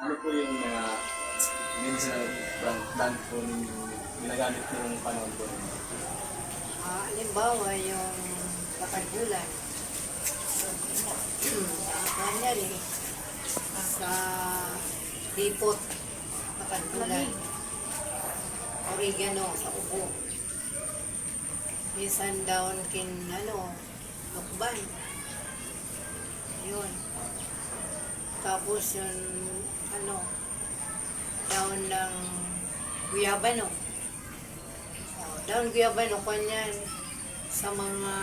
Ano po yung mga medicinal plant, plant po ninyo ginagamit yung panahon po ninyo? Ah, halimbawa, yung pakagulan. Sa kanya rin, sa dipot, pakagulan. Oregano, sa ubo. Minsan down kin, ano, lukban. Yun. Tapos yung, ano, down ng guyabano. Oh, down guyabano, kanyan sa mga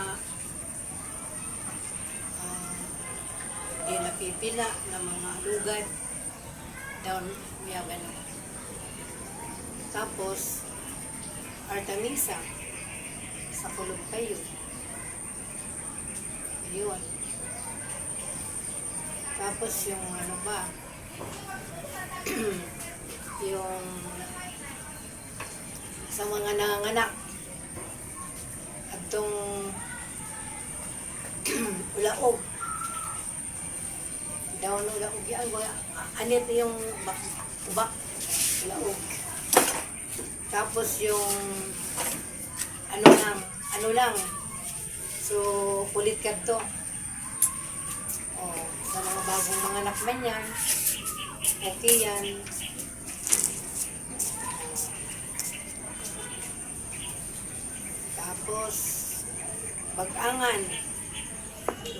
di napipila na mga lugar. Down guyabano. Tapos, Artemisa sa kulog kayo. Ayun. Tapos yung ano ba, yung sa mga nanganganak at tong ulaog daw no ulaog yan anit yung bak ubak ulaog tapos yung ano lang ano lang. So kulit ka to sa mga bagong mga anak man yan okay yan Tapos, bagangan.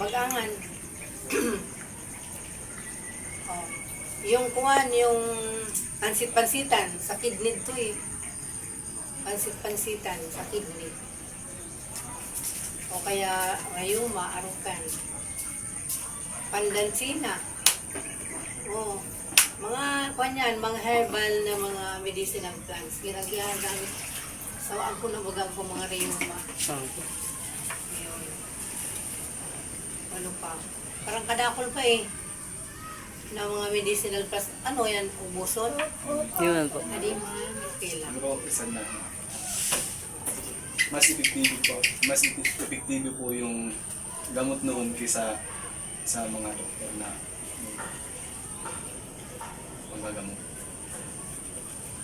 Bagangan. oh. Yung kuwan, yung pansit-pansitan, sa kidney to eh. Pansit-pansitan, sa kidney. O kaya, rayuma, arukan. Pandansina. Oh. Mga kuwan yan, mga herbal na mga medicinal plants. Ginagamit So, ako na bagang ko mga rayuma. Ayun. Ano pa? Parang kadakol pa eh. Na mga medicinal plus. Ano yan? Ubusol? Yun po. Hindi man. Okay lang. Ano po isa na mas epektibo po, mas ep- epektibo po yung gamot noon kaysa sa mga doktor na magagamot.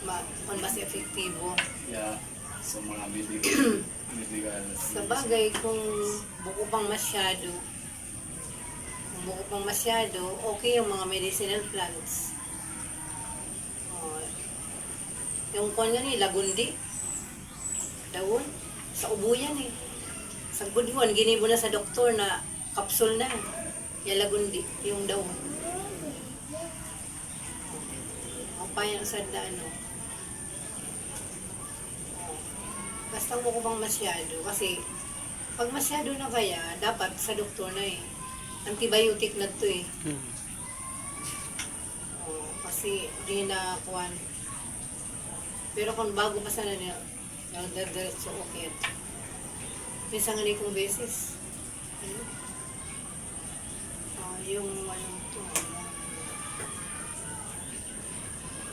Ma kung mas efektibo. Yeah, sa mga medical, medical. Sa bagay, kung buko pang masyado, kung buko pang masyado, okay yung mga medicinal plants. Oh, yung kung yan eh, lagundi. Dawon. Sa ubo yan eh. Sa gudwan, ginibo na sa doktor na kapsul na. Yung lagundi, yung dawon. Ang payang sa ano. Basta mo ko bang masyado. Kasi, pag masyado na kaya, dapat sa doktor na eh. Antibiotic na to eh. Hmm. Oo, kasi di na kuwan. Pero kung bago pa sana niya, nagdadiretso okay. Minsan nga kong beses. Ano? Ah, yung ano to.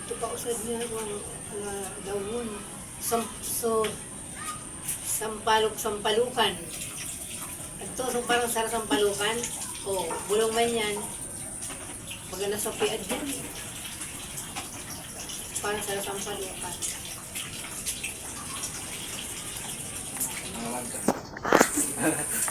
Ito pa usad niya kung na dawon. Sam, so, sampalok, sampalukan. Ito, so parang sarap sampalukan. O, bulong man yan. Pag nasa piad yan. Parang sarap sampalukan. Wag.